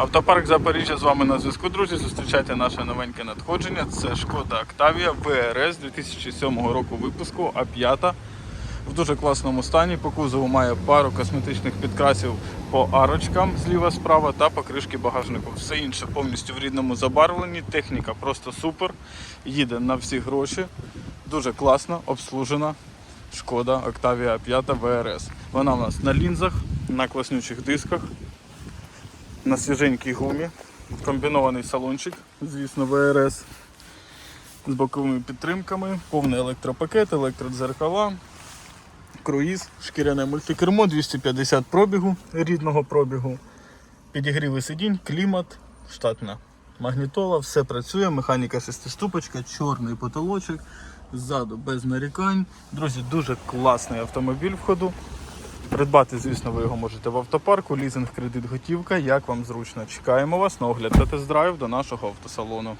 Автопарк Запоріжжя з вами на зв'язку, друзі. Зустрічайте наше новеньке надходження. Це Шкода Octavia ВРС 2007 року випуску А5 в дуже класному стані. По кузову має пару косметичних підкрасів по арочкам зліва справа та покришки багажнику. Все інше повністю в рідному забарвленні. Техніка просто супер. Їде на всі гроші. Дуже класно, обслужена. Шкода Octavia 5 ВРС. Вона у нас на лінзах, на класнючих дисках, на свіженькій гумі. Комбінований салончик, звісно, ВРС з боковими підтримками, повний електропакет, електродзеркала, круїз, шкіряне мультикермо, 250 пробігу, рідного пробігу, підігріви сидінь, клімат, штатна магнітола, все працює, механіка шестиступочка, чорний потолочок, ззаду без нарікань. Друзі, дуже класний автомобіль в ходу. Придбати, звісно, ви його можете в автопарку, лізинг, кредит, готівка. Як вам зручно. Чекаємо вас на огляд та тест-драйв до нашого автосалону.